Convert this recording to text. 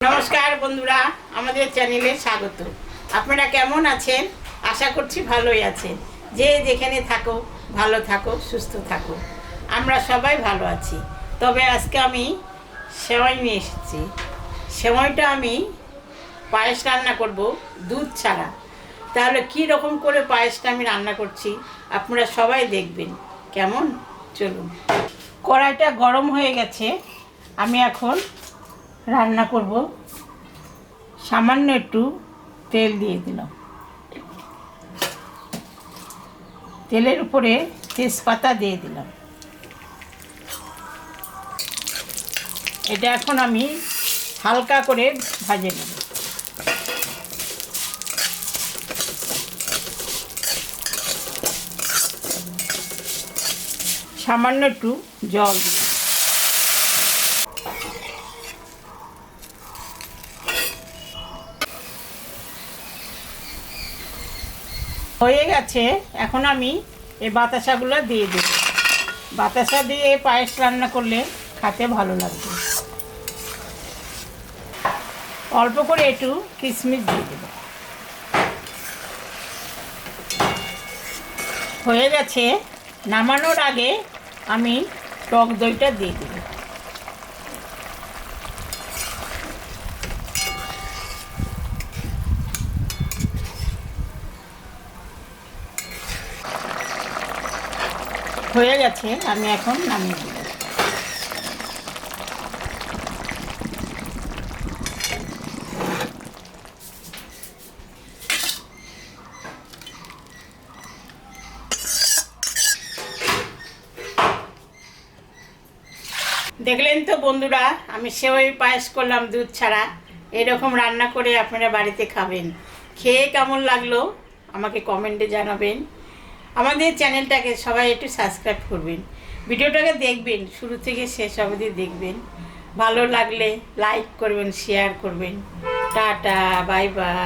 নমস্কার বন্ধুরা, আমাদের চ্যানেলে স্বাগত। আপনারা কেমন আছেন? আশা করছি ভালোই আছেন। যে যেখানে থাকো, ভালো থাকো, সুস্থ থাকো। আমরা সবাই ভালো আছি। তবে আজকে আমি সেমাই নিয়ে এসেছি। সেমাইটা আমি পায়েস রান্না করব দুধ ছাড়া। তাহলে কি রকম করে পায়েসটা আমি রান্না করছি আপনারা সবাই দেখবেন। কেমন? চলুন। কড়াইটা গরম হয়ে গেছে। আমি এখন রান্না করব। সামান্য একটু তেল দিয়ে দিলাম। তেলের উপরে তেজপাতা দিয়ে দিলাম। এটা এখন আমি হালকা করে ভাজে নেব। সামান্য একটু জল দিই হয়ে গেছে, এখন আমি এই বাতাসাগুলো দিয়ে দেব। বাতাসা দিয়ে পায়েস রান্না করলে খেতে ভালো লাগবে। অল্প করে একটু কিশমিশ দিয়ে দেব। হয়ে গেছে, নামানোর আগে আমি টক দইটা দিয়ে দেব। হয়ে গেছে, আমি এখন নামিয়ে দেব। দেখলেন তো বন্ধুরা, আমি সেওই পায়েস করলাম দুধ ছাড়া। এরকম রান্না করে আপনারা বাড়িতে খাবেন। খেয়ে কেমন লাগল আমাকে কমেন্টে জানাবেন। আমাদের চ্যানেলটাকে সবাই একটু সাবস্ক্রাইব করবেন। ভিডিওটাকে দেখবেন, শুরু থেকে শেষ অবধি দেখবেন। ভালো লাগলে লাইক করবেন, শেয়ার করবেন। Tata, bye bye.